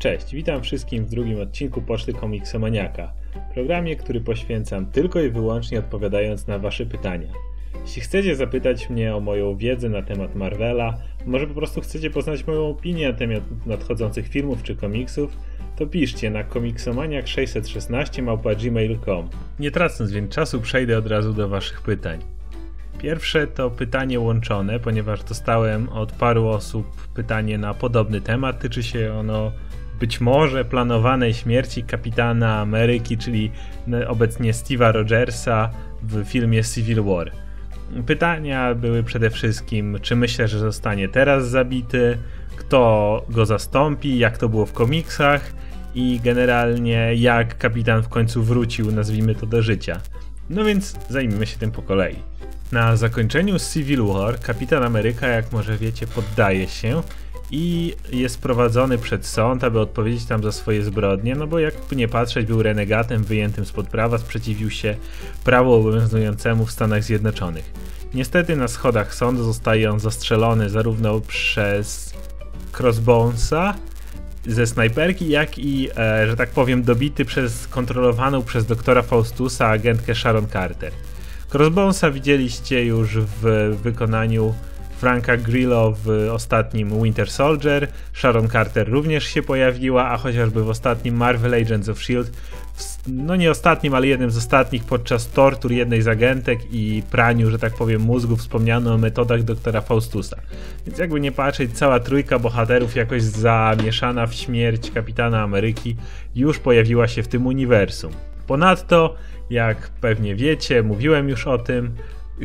Cześć, witam wszystkim w drugim odcinku Poczty Komiksomaniaka, programie, który poświęcam tylko i wyłącznie odpowiadając na Wasze pytania. Jeśli chcecie zapytać mnie o moją wiedzę na temat Marvela, może po prostu chcecie poznać moją opinię na temat nadchodzących filmów czy komiksów, to piszcie na komiksomaniak616 Nie tracąc więc czasu, przejdę od razu do Waszych pytań. Pierwsze to pytanie łączone, ponieważ dostałem od paru osób pytanie na podobny temat. Tyczy się ono być może planowanej śmierci kapitana Ameryki, czyli obecnie Steve'a Rogersa w filmie Civil War. Pytania były przede wszystkim, czy myślę, że zostanie teraz zabity, kto go zastąpi, jak to było w komiksach i generalnie jak kapitan w końcu wrócił, nazwijmy to, do życia. No więc zajmijmy się tym po kolei. Na zakończeniu Civil War kapitan Ameryka, jak może wiecie, poddaje się i jest prowadzony przed sąd, aby odpowiedzieć tam za swoje zbrodnie, no bo jakby nie patrzeć, był renegatem wyjętym spod prawa, sprzeciwił się prawu obowiązującemu w Stanach Zjednoczonych. Niestety na schodach sądu zostaje on zastrzelony zarówno przez Crossbonesa ze snajperki, jak i, e, że tak powiem, dobity przez kontrolowaną przez doktora Faustusa agentkę Sharon Carter. Crossbonesa widzieliście już w wykonaniu Franka Grillo w ostatnim Winter Soldier, Sharon Carter również się pojawiła, a chociażby w ostatnim Marvel Agents of S.H.I.E.L.D., no nie ostatnim, ale jednym z ostatnich podczas tortur jednej z agentek i praniu, że tak powiem, mózgu wspomniano o metodach doktora Faustusa. Więc jakby nie patrzeć, cała trójka bohaterów jakoś zamieszana w śmierć kapitana Ameryki już pojawiła się w tym uniwersum. Ponadto, jak pewnie wiecie, mówiłem już o tym,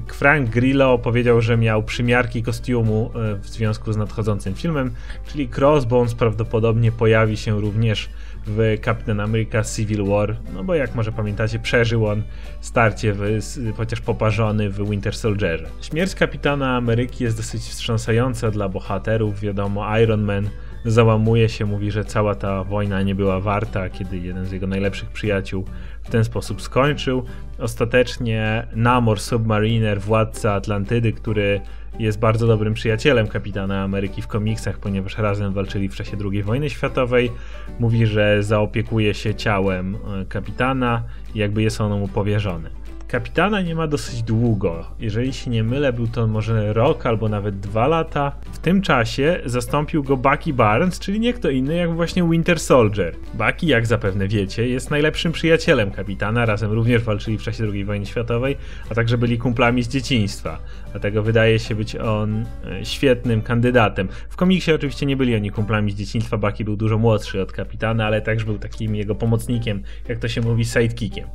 Frank Grillo powiedział, że miał przymiarki kostiumu e, w związku z nadchodzącym filmem, czyli Crossbones prawdopodobnie pojawi się również w Captain America Civil War, no bo jak może pamiętacie, przeżył on starcie, w, chociaż poparzony w Winter Soldierze. Śmierć Kapitana Ameryki jest dosyć wstrząsająca dla bohaterów, wiadomo, Iron Man załamuje się, mówi, że cała ta wojna nie była warta, kiedy jeden z jego najlepszych przyjaciół w ten sposób skończył. Ostatecznie Namor Submariner, władca Atlantydy, który jest bardzo dobrym przyjacielem kapitana Ameryki w komiksach, ponieważ razem walczyli w czasie II wojny światowej. Mówi, że zaopiekuje się ciałem e, kapitana jakby jest ono mu powierzone. Kapitana nie ma dosyć długo. Jeżeli się nie mylę, był to może rok albo nawet dwa lata. W tym czasie zastąpił go Bucky Barnes, czyli nie kto inny jak właśnie Winter Soldier. Bucky, jak zapewne wiecie, jest najlepszym przyjacielem kapitana, razem również walczyli w czasie II wojny światowej, a także byli kumplami z dzieciństwa. Dlatego wydaje się być on e, świetnym kandydatem. W komiksie oczywiście nie byli oni kumplami z dzieciństwa, Bucky był dużo młodszy od kapitana, ale także był takim jego pomocnikiem, jak to się mówi, sidekickiem.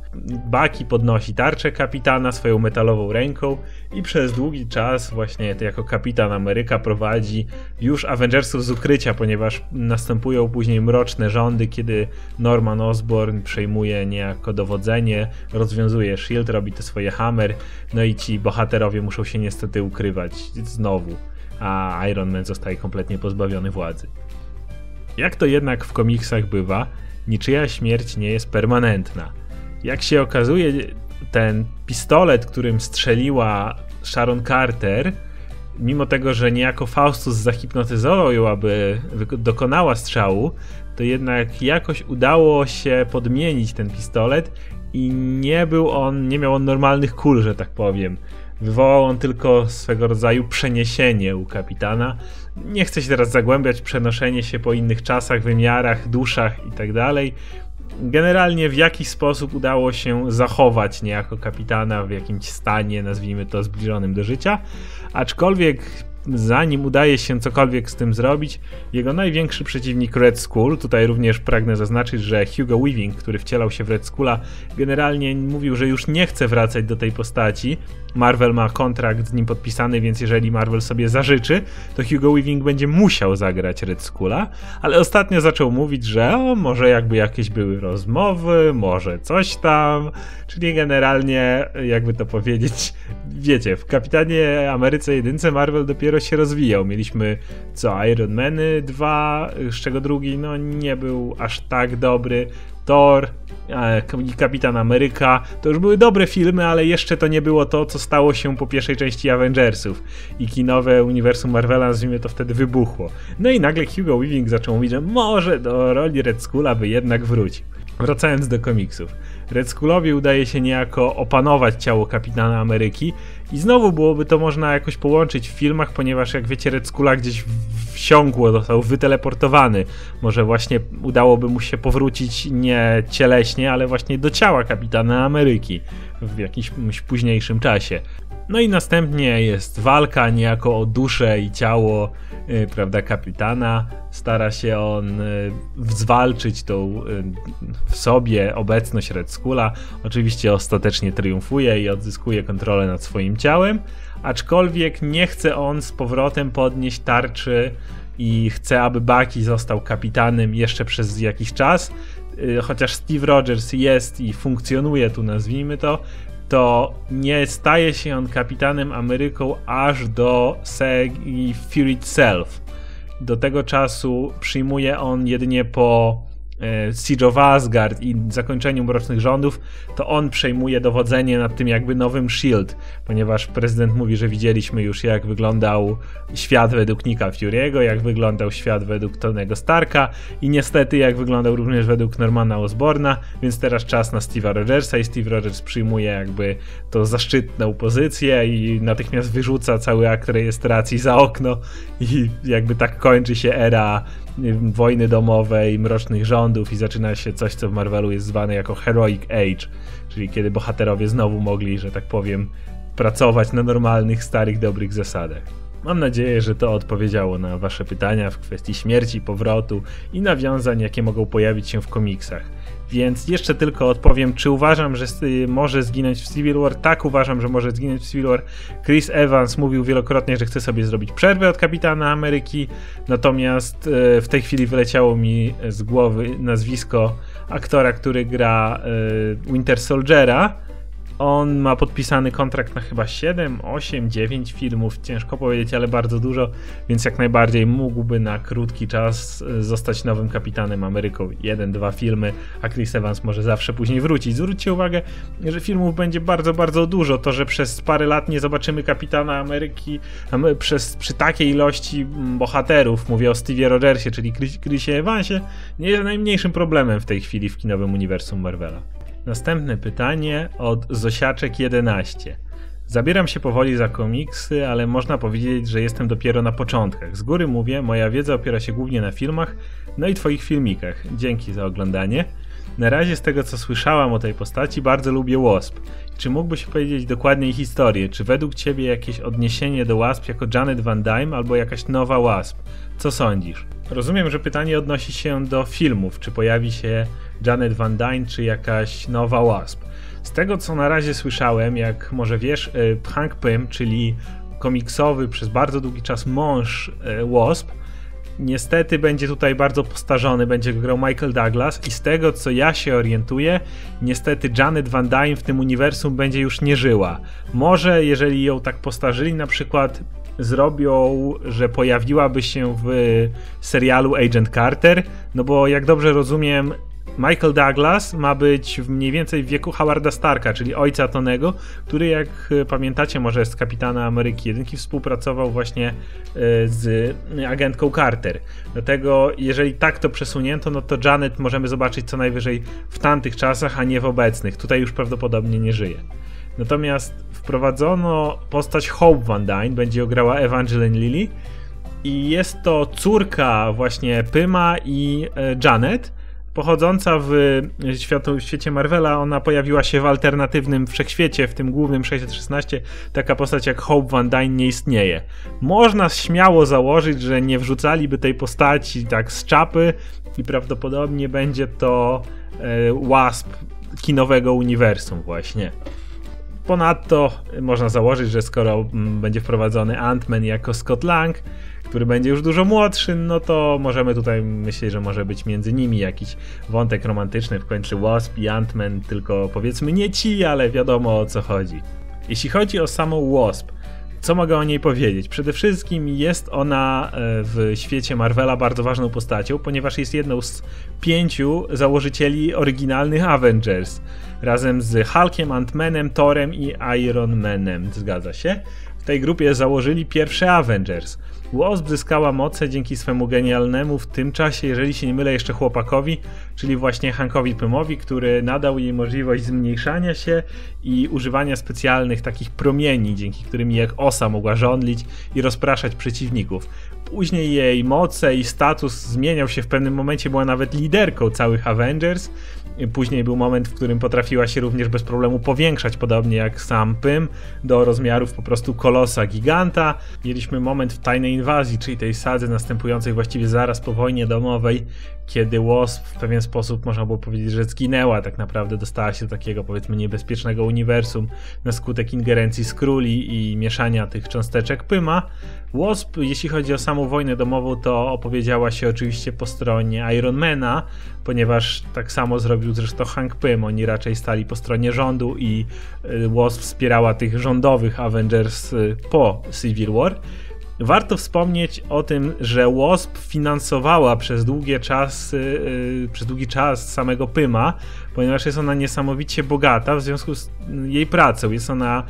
Bucky podnosi tarczę kapitana swoją metalową ręką i przez długi czas właśnie jako kapitan Ameryka prowadzi już Avengersów z ukrycia, ponieważ następują później mroczne rządy, kiedy Norman Osborn przejmuje niejako dowodzenie, rozwiązuje Shield, robi te swoje hammer, no i ci bohaterowie muszą się niestety ukrywać znowu, a Iron Man zostaje kompletnie pozbawiony władzy. Jak to jednak w komiksach bywa, niczyja śmierć nie jest permanentna. Jak się okazuje, ten pistolet, którym strzeliła Sharon Carter, mimo tego, że niejako Faustus zahipnotyzował ją, aby dokonała strzału, to jednak jakoś udało się podmienić ten pistolet i nie był on, nie miał on normalnych kul, że tak powiem. Wywołał on tylko swego rodzaju przeniesienie u kapitana. Nie chcę się teraz zagłębiać, przenoszenie się po innych czasach, wymiarach, duszach itd. Generalnie w jaki sposób udało się zachować niejako kapitana w jakimś stanie, nazwijmy to zbliżonym do życia, aczkolwiek zanim udaje się cokolwiek z tym zrobić, jego największy przeciwnik Red Skull, tutaj również pragnę zaznaczyć, że Hugo Weaving, który wcielał się w Red Skulla, generalnie mówił, że już nie chce wracać do tej postaci. Marvel ma kontrakt z nim podpisany, więc jeżeli Marvel sobie zażyczy, to Hugo Weaving będzie musiał zagrać Red Skulla, ale ostatnio zaczął mówić, że o, może jakby jakieś były rozmowy, może coś tam, czyli generalnie, jakby to powiedzieć, wiecie, w Kapitanie Ameryce jedynce Marvel dopiero dopiero się rozwijał. Mieliśmy co Iron Many 2, z czego drugi no nie był aż tak dobry. Thor e, Kapitan Ameryka to już były dobre filmy, ale jeszcze to nie było to, co stało się po pierwszej części Avengersów. I kinowe uniwersum Marvela, nazwijmy to wtedy, wybuchło. No i nagle Hugo Weaving zaczął mówić, że może do roli Red Skulla by jednak wrócił. Wracając do komiksów. Red Skullowi udaje się niejako opanować ciało Kapitana Ameryki i znowu byłoby to można jakoś połączyć w filmach, ponieważ jak wiecie Red Skulla gdzieś wsiąkło, został wyteleportowany. Może właśnie udałoby mu się powrócić nie cieleśnie, ale właśnie do ciała Kapitana Ameryki w jakimś późniejszym czasie. No i następnie jest walka niejako o duszę i ciało yy, prawda, kapitana. Stara się on yy, zwalczyć tą yy, w sobie obecność Red Skulla. Oczywiście ostatecznie triumfuje i odzyskuje kontrolę nad swoim ciałem, aczkolwiek nie chce on z powrotem podnieść tarczy i chce, aby Bucky został kapitanem jeszcze przez jakiś czas. Y, chociaż Steve Rogers jest i funkcjonuje tu, nazwijmy to, to nie staje się on kapitanem Ameryką aż do segi Fury Itself. Do tego czasu przyjmuje on jedynie po Siege of Asgard i zakończeniu Mrocznych Rządów, to on przejmuje dowodzenie nad tym jakby nowym Shield, ponieważ prezydent mówi, że widzieliśmy już jak wyglądał świat według Nika Fury'ego, jak wyglądał świat według Tonego Starka i niestety jak wyglądał również według Normana Osborna, więc teraz czas na Steve'a Rogersa i Steve Rogers przyjmuje jakby to zaszczytną pozycję i natychmiast wyrzuca cały akt rejestracji za okno i jakby tak kończy się era wojny domowej, mrocznych rządów i zaczyna się coś, co w Marvelu jest zwane jako Heroic Age, czyli kiedy bohaterowie znowu mogli, że tak powiem, pracować na normalnych, starych, dobrych zasadach. Mam nadzieję, że to odpowiedziało na Wasze pytania w kwestii śmierci, powrotu i nawiązań, jakie mogą pojawić się w komiksach. Więc jeszcze tylko odpowiem, czy uważam, że może zginąć w Civil War? Tak, uważam, że może zginąć w Civil War. Chris Evans mówił wielokrotnie, że chce sobie zrobić przerwę od Kapitana Ameryki, natomiast e, w tej chwili wyleciało mi z głowy nazwisko aktora, który gra e, Winter Soldiera on ma podpisany kontrakt na chyba 7, 8, 9 filmów, ciężko powiedzieć, ale bardzo dużo, więc jak najbardziej mógłby na krótki czas e, zostać nowym kapitanem Ameryką. Jeden, dwa filmy, a Chris Evans może zawsze później wrócić. Zwróćcie uwagę, że filmów będzie bardzo, bardzo dużo. To, że przez parę lat nie zobaczymy kapitana Ameryki przez, przy takiej ilości bohaterów, mówię o Stevie Rogersie, czyli Chrisie Evansie, nie jest najmniejszym problemem w tej chwili w kinowym uniwersum Marvela. Następne pytanie od Zosiaczek 11. Zabieram się powoli za komiksy, ale można powiedzieć, że jestem dopiero na początkach. Z góry mówię, moja wiedza opiera się głównie na filmach, no i twoich filmikach. Dzięki za oglądanie. Na razie z tego co słyszałam o tej postaci, bardzo lubię Wasp. Czy mógłbyś powiedzieć dokładniej historię? Czy według ciebie jakieś odniesienie do Wasp jako Janet Van Dyne albo jakaś nowa Wasp? Co sądzisz? Rozumiem, że pytanie odnosi się do filmów. Czy pojawi się Janet Van Dyne, czy jakaś nowa Wasp? Z tego co na razie słyszałem, jak może wiesz, y, Hank Pym, czyli komiksowy przez bardzo długi czas mąż y, Wasp, niestety będzie tutaj bardzo postarzony, będzie grał Michael Douglas i z tego co ja się orientuję, niestety Janet Van Dyne w tym uniwersum będzie już nie żyła. Może jeżeli ją tak postarzyli na przykład zrobią, że pojawiłaby się w serialu Agent Carter, no bo jak dobrze rozumiem, Michael Douglas ma być mniej więcej w wieku Howarda Starka, czyli ojca Tonego, który jak pamiętacie może z Kapitana Ameryki 1 współpracował właśnie e, z agentką Carter. Dlatego jeżeli tak to przesunięto, no to Janet możemy zobaczyć co najwyżej w tamtych czasach, a nie w obecnych. Tutaj już prawdopodobnie nie żyje. Natomiast wprowadzono postać Hope Van Dyne, będzie ją grała Evangeline Lilly i jest to córka właśnie Pyma i e, Janet, pochodząca w światu, świecie Marvela, ona pojawiła się w alternatywnym wszechświecie, w tym głównym 616, taka postać jak Hope Van Dyne nie istnieje. Można śmiało założyć, że nie wrzucaliby tej postaci tak z czapy i prawdopodobnie będzie to e, Wasp kinowego uniwersum właśnie. Ponadto można założyć, że skoro mm, będzie wprowadzony Ant-Man jako Scott Lang, który będzie już dużo młodszy, no to możemy tutaj myśleć, że może być między nimi jakiś wątek romantyczny, w końcu Wasp i Ant-Man, tylko powiedzmy nie ci, ale wiadomo o co chodzi. Jeśli chodzi o samą Wasp, Co mogę o niej powiedzieć? Przede wszystkim jest ona e, w świecie Marvela bardzo ważną postacią, ponieważ jest jedną z pięciu założycieli oryginalnych Avengers. Razem z Hulkiem, Ant-Manem, Thorem i Iron Manem. Zgadza się? W tej grupie założyli pierwsze Avengers. Wasp zyskała moce dzięki swemu genialnemu w tym czasie, jeżeli się nie mylę, jeszcze chłopakowi, czyli właśnie Hankowi Pymowi, który nadał jej możliwość zmniejszania się i używania specjalnych takich promieni, dzięki którym jak osa mogła żądlić i rozpraszać przeciwników. Później jej moce i status zmieniał się w pewnym momencie, była nawet liderką całych Avengers Później był moment, w którym potrafiła się również bez problemu powiększać, podobnie jak sam Pym, do rozmiarów po prostu kolosa giganta. Mieliśmy moment w tajnej inwazji, czyli tej sadze następującej właściwie zaraz po wojnie domowej, kiedy Wasp w pewien sposób można było powiedzieć, że zginęła, tak naprawdę dostała się do takiego powiedzmy niebezpiecznego uniwersum na skutek ingerencji Skrulli i mieszania tych cząsteczek Pyma. Wasp, jeśli chodzi o samą wojnę domową, to opowiedziała się oczywiście po stronie Ironmana, ponieważ tak samo zrobił zresztą Hank Pym. Oni raczej stali po stronie rządu i y, Wasp wspierała tych rządowych Avengers y, po Civil War. Warto wspomnieć o tym, że Wasp finansowała przez długi czas, yy, przez długi czas samego Pyma, ponieważ jest ona niesamowicie bogata w związku z jej pracą. Jest ona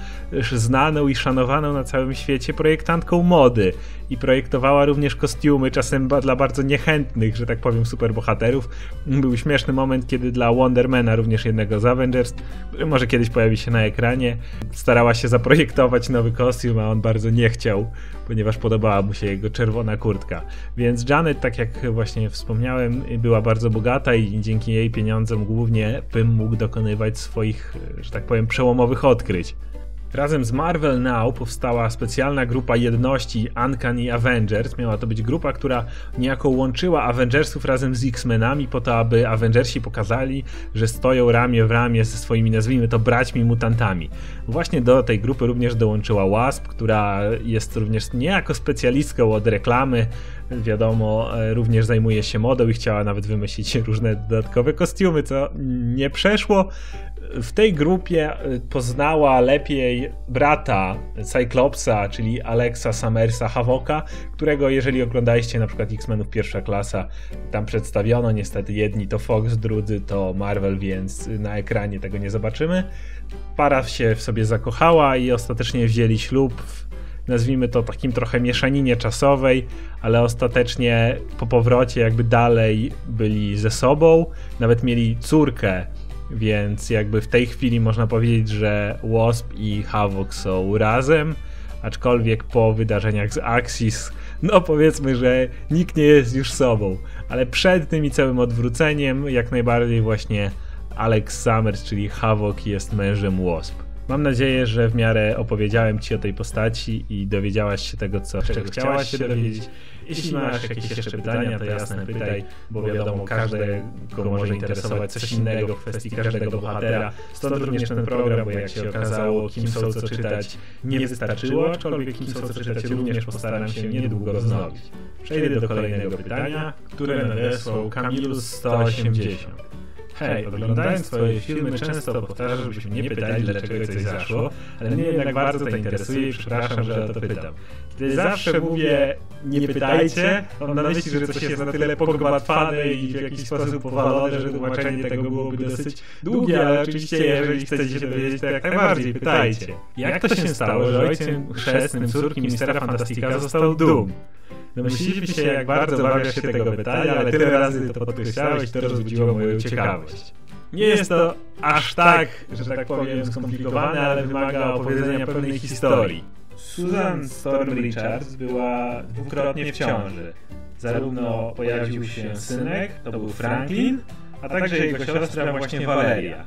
znaną i szanowaną na całym świecie projektantką mody i projektowała również kostiumy, czasem dla bardzo niechętnych, że tak powiem, superbohaterów. Był śmieszny moment, kiedy dla Wondermana, również jednego z Avengers, który może kiedyś pojawi się na ekranie, starała się zaprojektować nowy kostium, a on bardzo nie chciał, ponieważ podobała mu się jego czerwona kurtka. Więc Janet, tak jak właśnie wspomniałem, była bardzo bogata i dzięki jej pieniądzom głównie Pym mógł dokonywać swoich, że tak powiem, przełomowych odkryć. Razem z Marvel Now powstała specjalna grupa jedności Uncanny Avengers. Miała to być grupa, która niejako łączyła Avengersów razem z X-Menami po to, aby Avengersi pokazali, że stoją ramię w ramię ze swoimi, nazwijmy to, braćmi mutantami. Właśnie do tej grupy również dołączyła Wasp, która jest również niejako specjalistką od reklamy, wiadomo, e, również zajmuje się modą i chciała nawet wymyślić różne dodatkowe kostiumy, co nie przeszło w tej grupie y, poznała lepiej brata Cyclopsa, czyli Alexa Summersa Havoka, którego jeżeli oglądaliście na przykład X-Menów pierwsza klasa, tam przedstawiono, niestety jedni to Fox, drudzy to Marvel, więc na ekranie tego nie zobaczymy. Para się w sobie zakochała i ostatecznie wzięli ślub w, nazwijmy to takim trochę mieszaninie czasowej, ale ostatecznie po powrocie jakby dalej byli ze sobą, nawet mieli córkę więc jakby w tej chwili można powiedzieć, że Wasp i Havok są razem, aczkolwiek po wydarzeniach z Axis, no powiedzmy, że nikt nie jest już sobą. Ale przed tym i całym odwróceniem, jak najbardziej właśnie Alex Summers, czyli Havok jest mężem Wasp. Mam nadzieję, że w miarę opowiedziałem Ci o tej postaci i dowiedziałaś się tego, co czego chciałaś się dowiedzieć. Jeśli masz jakieś jeszcze pytania, to jasne pytaj, bo wiadomo, każdego może interesować coś innego w kwestii każdego bohatera. Stąd również ten program, bo jak się okazało, kim są co czytać, nie wystarczyło, aczkolwiek kim są co czytać również postaram się niedługo wznowić. Przejdę do kolejnego pytania, które nadesłał Kamilus 180. Hej, oglądając twoje filmy często powtarzam, żebyśmy nie pytali, dlaczego coś zaszło, ale mnie jednak bardzo to interesuje i przepraszam, że o to pytam. Kiedy zawsze mówię nie pytajcie, mam na myśli, że coś jest na tyle pogmatwane i w jakiś sposób powalone, że tłumaczenie tego byłoby dosyć długie, ale oczywiście jeżeli chcecie się dowiedzieć, to jak najbardziej pytajcie. Jak to się stało, że ojcem chrzestnym córki Mistera Fantastika został Doom? Domyśliliśmy się, jak bardzo obawiasz się tego pytania, ale tyle razy to podkreślałeś, to rozbudziło moją ciekawość. Nie jest to aż tak, że tak powiem, skomplikowane, ale wymaga opowiedzenia pewnej historii. Susan Storm Richards była dwukrotnie w ciąży. Zarówno pojawił się synek, to był Franklin, a także jego siostra właśnie Valeria.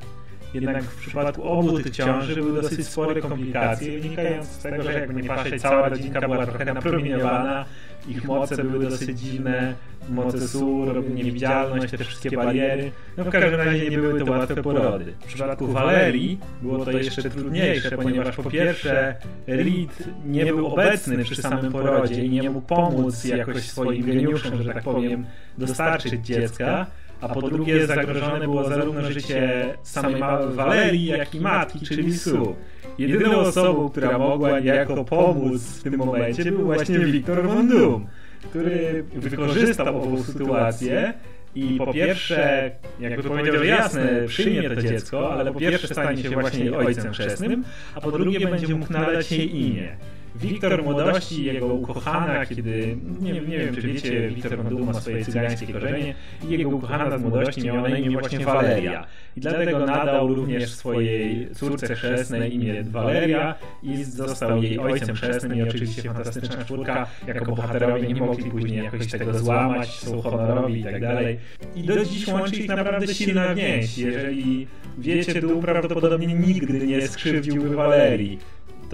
Jednak w przypadku obu tych ciąży były dosyć spore komplikacje, wynikające z tego, że jakby nie patrzeć, cała rodzinka była trochę napromieniowana, ich moce były dosyć dziwne, moce sur, niewidzialność, te wszystkie bariery. No w każdym razie nie były to łatwe porody. W przypadku Walerii było to jeszcze trudniejsze, ponieważ po pierwsze Reed nie był obecny przy samym porodzie i nie mógł pomóc jakoś swoim geniuszem, że tak powiem, dostarczyć dziecka, a po drugie zagrożone było zarówno życie samej Walerii, jak i matki, czyli Su. Jedyną osobą, która mogła niejako pomóc w tym momencie był właśnie Wiktor von Doom, który wykorzystał ową sytuację i po pierwsze, jakby powiedział, że jasne, przyjmie to dziecko, ale po pierwsze stanie się właśnie ojcem chrzestnym, a po drugie będzie mógł nadać jej imię. Wiktor młodości, jego ukochana, kiedy, nie, nie wiem czy wiecie, Wiktor Mondul ma swoje cygańskie korzenie i jego ukochana z młodości miała na imię właśnie Waleria. I dlatego nadał również swojej córce chrzestnej imię Waleria i został jej ojcem chrzestnym i oczywiście fantastyczna czwórka, jako bohaterowie nie mogli później jakoś tego złamać, są honorowi i tak dalej. I do dziś łączy ich naprawdę silna więź. Jeżeli wiecie, Dół prawdopodobnie nigdy nie skrzywdziłby Walerii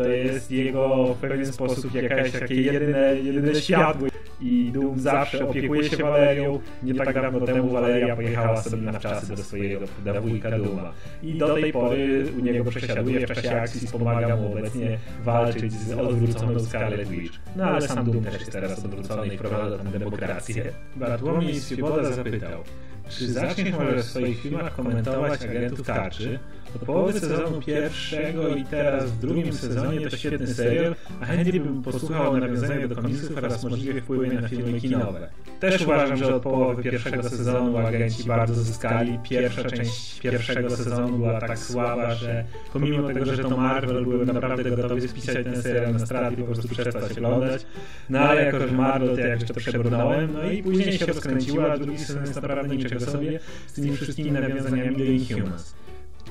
to jest jego w pewien sposób jakaś takie jedyne, jedyne światło i Doom zawsze opiekuje się Walerią. Nie tak dawno temu Waleria pojechała sobie na wczasy do swojego do wujka Duma. I do tej pory u niego przesiaduje w czasie akcji, wspomaga mu obecnie walczyć z odwróconą Scarlet Witch. No ale sam Doom też jest teraz odwrócony i wprowadza tam demokrację. Bartłomiej Swoboda zapytał, czy zaczniesz może w swoich filmach komentować agentów tarczy? Od połowy sezonu pierwszego i teraz w drugim sezonie to świetny serial, a chętnie bym posłuchał o nawiązaniu do komiksów oraz możliwie wpływie na filmy kinowe. Też uważam, że od połowy pierwszego sezonu agenci bardzo zyskali. Pierwsza część pierwszego sezonu była tak słaba, że pomimo tego, że to Marvel, byłem naprawdę gotowy spisać ten serial na straty i po prostu przestać oglądać. No ale jako, że Marvel to jakoś to przebrnąłem, no i później się rozkręciła, a drugi sezon jest naprawdę niczego sobie z tymi wszystkimi nawiązaniami do Inhumans.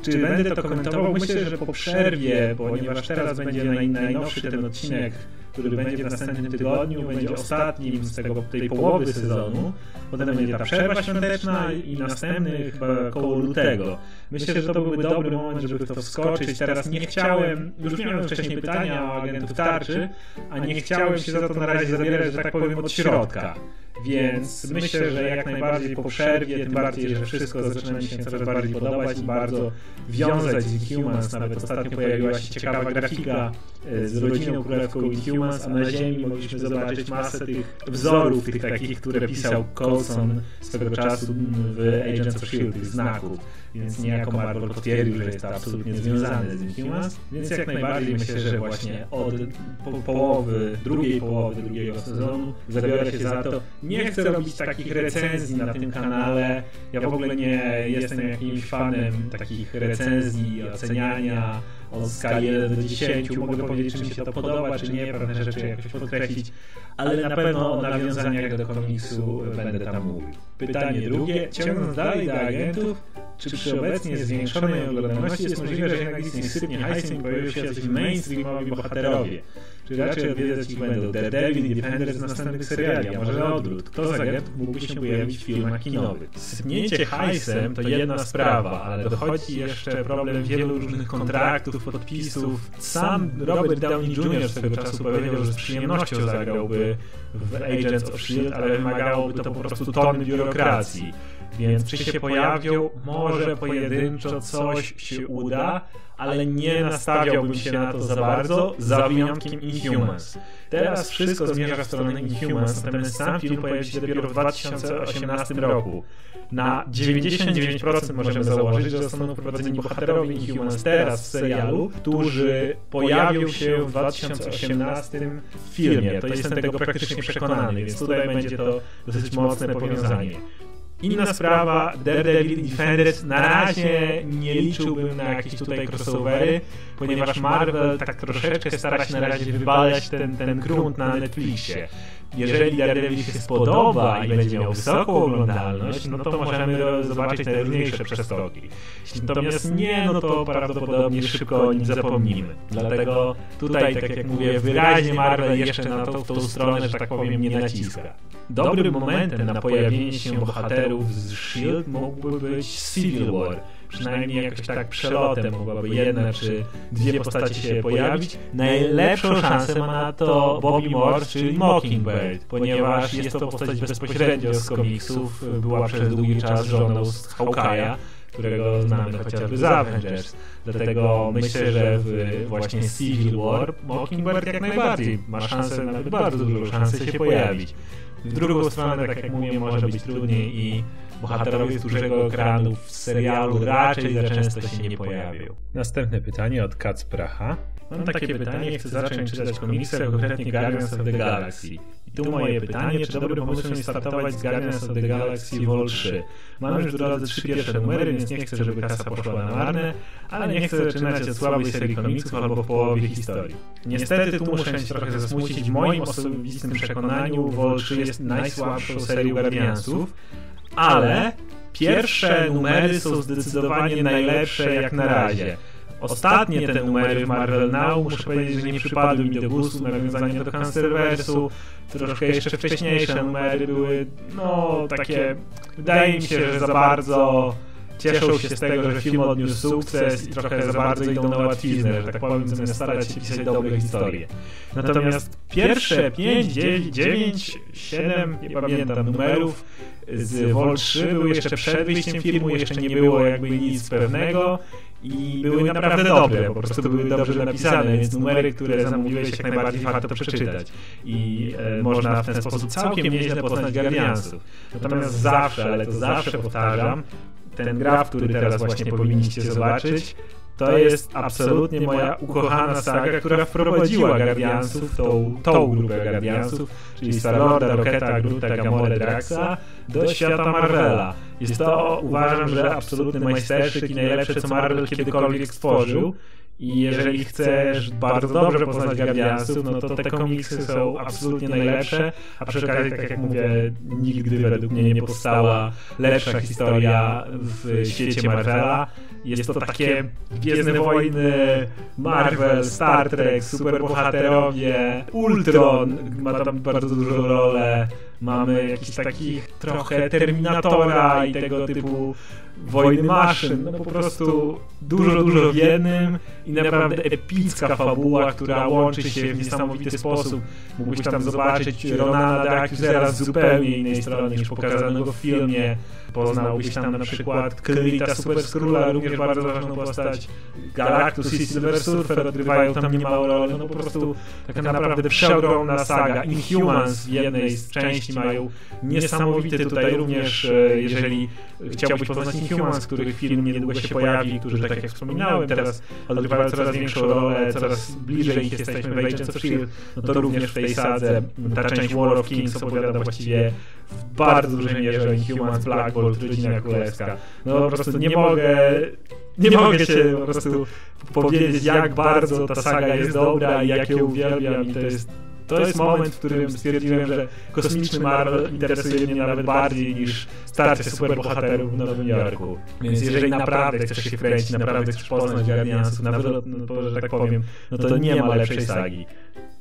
Czy będę to komentował? Myślę, że po przerwie, ponieważ teraz będzie najnowszy ten odcinek, który będzie w następnym tygodniu, będzie ostatnim z tego, tej połowy sezonu. Potem będzie ta przerwa świąteczna i następny chyba koło lutego. Myślę, że to byłby dobry moment, żeby w to wskoczyć. Teraz nie chciałem, już miałem wcześniej pytania o agentów tarczy, a nie chciałem się za to na razie zabierać, że tak powiem, od środka. Więc myślę, że jak najbardziej po przerwie, tym bardziej, że wszystko zaczyna mi się coraz bardziej podobać i bardzo wiązać z Inhumans. Nawet ostatnio pojawiła się ciekawa grafika e, z rodziną królewską Inhumans, a na ziemi mogliśmy zobaczyć masę tych wzorów, tych takich, które pisał Coulson swego czasu w Agents of S.H.I.E.L.D., tych znaków. Więc niejako Marvel potwierdził, że jest to absolutnie związane z Inhumans. Więc jak najbardziej myślę, że właśnie od po połowy, drugiej połowy drugiego sezonu zabiorę się za to nie chcę robić takich recenzji na tym kanale. Ja w ogóle nie jestem jakimś fanem takich recenzji, oceniania od skali 1 do 10. Mogę powiedzieć, czy mi się to podoba, czy nie, pewne rzeczy jakoś podkreślić, ale na pewno o nawiązaniach do komiksu będę tam mówił. Pytanie drugie, ciągnąc dalej do agentów, czy przy obecnie zwiększonej oglądalności jest możliwe, że jednak istnieje sypnie hajsem i pojawią się jacyś mainstreamowi bohaterowie? Czy raczej odwiedzać ich będą Daredevil i Defenders z następnych seriali, a może na odwrót? Kto z mógłby się pojawić w filmach kinowych? Sypnięcie hajsem to jedna sprawa, ale dochodzi jeszcze problem wielu różnych kontraktów, podpisów. Sam Robert Downey Jr. swego czasu powiedział, że z przyjemnością zagrałby w Agents of S.H.I.E.L.D., ale wymagałoby to po prostu tony biurokracji. Więc czy się pojawią, może pojedynczo coś się uda, ale nie nastawiałbym się na to za bardzo, za wyjątkiem Inhumans. Teraz wszystko zmierza w stronę Inhumans, natomiast sam film pojawi się dopiero w 2018 roku. Na 99% możemy założyć, że zostaną wprowadzeni bohaterowie Inhumans teraz w serialu, którzy pojawią się w 2018 filmie. To jestem tego praktycznie przekonany, więc tutaj będzie to dosyć mocne powiązanie. Inna sprawa, Daredevil Defenders na razie nie liczyłbym na jakieś tutaj crossovery, ponieważ Marvel tak troszeczkę stara się na razie wybalać ten, ten grunt na Netflixie. Jeżeli Daredevil się spodoba i będzie miał wysoką oglądalność, no to możemy zobaczyć najróżniejsze przestoki. Natomiast nie, no to prawdopodobnie szybko o nim zapomnimy. Dlatego tutaj, tak jak mówię, wyraźnie Marvel jeszcze na tą, tą stronę, że tak powiem, nie naciska. Dobrym momentem na pojawienie się bohaterów z S.H.I.E.L.D. mógłby być Civil War. Przynajmniej jakoś tak przelotem mogłaby jedna czy dwie postacie się pojawić. Najlepszą szansę ma na to Bobby Morse, czyli Mockingbird, ponieważ jest to postać bezpośrednio z komiksów, była przez długi czas żoną z Hawkeye'a którego znamy chociażby z Avengers. Dlatego myślę, że w właśnie Civil War Mockingbird jak najbardziej ma szansę, nawet bardzo dużą szansę się pojawić. W drugą stronę, tak jak mówię, może być trudniej i bohaterowie z dużego ekranu w serialu raczej za często się nie pojawią. Następne pytanie od Kacpracha. Mam takie pytanie, chcę zacząć czytać komiksy, a konkretnie Guardians of the Galaxy. I tu moje pytanie, czy dobrym pomysłem jest startować z Guardians of the Galaxy Vol 3? Mam już w drodze trzy pierwsze numery, więc nie chcę, żeby kasa poszła na marne, ale nie chcę zaczynać od słabej serii komiksów albo w połowie historii. Niestety tu muszę się trochę zasmucić. W moim osobistym przekonaniu Vol 3 jest najsłabszą serią Guardiansów, ale pierwsze numery są zdecydowanie najlepsze jak na razie. Ostatnie te numery w Marvel Now, muszę powiedzieć, że nie przypadły mi do gustu, nawiązanie do Cancerversu, troszkę jeszcze wcześniejsze numery były, no, takie, wydaje mi się, że za bardzo cieszą się z tego, że film odniósł sukces i trochę za bardzo idą na łatwiznę, że tak powiem, zamiast starać się pisać dobre historie. Natomiast pierwsze 5, 9, 7, nie pamiętam numerów z Vol 3 były jeszcze przed wyjściem filmu, jeszcze nie było jakby nic pewnego i były naprawdę dobre, po prostu były dobrze napisane, więc numery, które zamówiłeś jak najbardziej warto przeczytać i e, można w ten sposób całkiem nieźle poznać Guardiansów. Natomiast zawsze, ale to zawsze powtarzam, ten graf, który teraz właśnie powinniście zobaczyć, to jest absolutnie moja ukochana saga, która wprowadziła Guardiansów, tą, tą grupę Guardiansów, czyli Star-Lorda, Rocketa, Groota, Gamora, Draxa, do świata Marvela. Jest to, uważam, że absolutny majsterszyk i najlepsze, co Marvel kiedykolwiek stworzył. I jeżeli chcesz bardzo dobrze poznać Guardiansów, no to te komiksy są absolutnie najlepsze, a przy okazji, tak jak mówię, nigdy według mnie nie powstała lepsza historia w świecie Marvela. Jest to takie Gwiezdne Wojny, Marvel, Star Trek, superbohaterowie, Ultron ma tam bardzo dużą rolę, mamy jakiś takich trochę Terminatora i tego typu wojny maszyn, no po prostu dużo, dużo w jednym i naprawdę epicka fabuła, która łączy się w niesamowity sposób. Mógłbyś tam zobaczyć Ronana Darkuzera z zupełnie innej strony niż pokazanego w filmie. Poznałbyś tam na przykład Klita Super Skrulla, również bardzo ważną postać. Galactus i Silver Surfer odgrywają tam niemałą rolę. No po prostu taka naprawdę przeogromna saga. Inhumans w jednej z części mają niesamowity tutaj również, e, jeżeli chciałbyś poznać Inhumans, których film niedługo się pojawi, którzy tak jak wspominałem teraz odgrywają coraz większą rolę, coraz bliżej ich jesteśmy w Agents of S.H.I.E.L.D., no to również w tej sadze ta część War of Kings opowiada właściwie w bardzo dużej mierze o Inhumans, Black Bolt, Rodzina Królewska. No po prostu nie mogę nie mogę się po prostu powiedzieć, jak bardzo ta saga jest dobra i jak ją uwielbiam i to jest to jest moment, w którym stwierdziłem, że kosmiczny Marvel interesuje mnie nawet bardziej niż starcie superbohaterów w Nowym Jorku. Więc jeżeli naprawdę chcesz się wkręcić, naprawdę chcesz poznać Guardiansów, nawet, no, że tak powiem, no to nie ma lepszej sagi.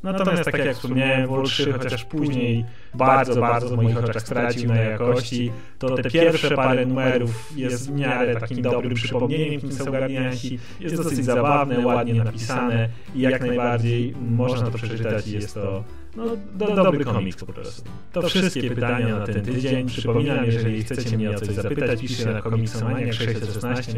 Natomiast tak jak wspomniałem, Vol 3 chociaż później bardzo, bardzo w moich oczach stracił na jakości, to te pierwsze parę numerów jest w miarę takim dobrym przypomnieniem, kim są Guardiansi. Jest dosyć zabawne, ładnie napisane i jak najbardziej można to przeczytać i jest to no, do, dobry komiks po prostu. To wszystkie pytania na ten tydzień. Przypominam, jeżeli chcecie mnie o coś zapytać, piszcie na komiksomaniak616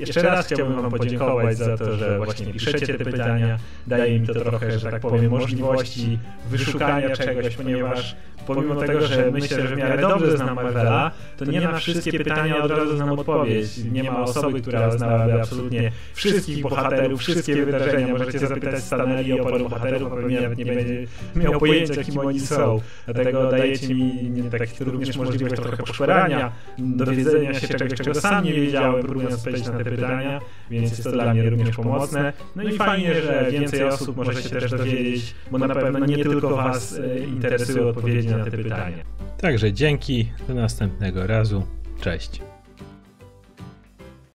jeszcze raz chciałbym Wam podziękować za to, że właśnie piszecie te pytania. Daje mi to trochę, że tak powiem, możliwości wyszukania czegoś, ponieważ pomimo tego, że myślę, że w miarę dobrze znam Marvela, to nie na wszystkie pytania od razu znam odpowiedź. Nie ma osoby, która znałaby absolutnie wszystkich bohaterów, wszystkie wydarzenia. Możecie zapytać Stanley o paru bohaterów, a pewnie nawet nie będzie miał pojęcia, kim oni są. Dlatego dajecie mi tak, również możliwość trochę poszperania, dowiedzenia się czegoś, czego sam nie wiedziałem, próbując odpowiedzieć na te pytania, więc jest to dla mnie również pomocne. No i fajnie, że więcej osób może się też dowiedzieć, bo na pewno nie tylko Was e, interesują na te pytania. Także dzięki, do następnego razu. Cześć.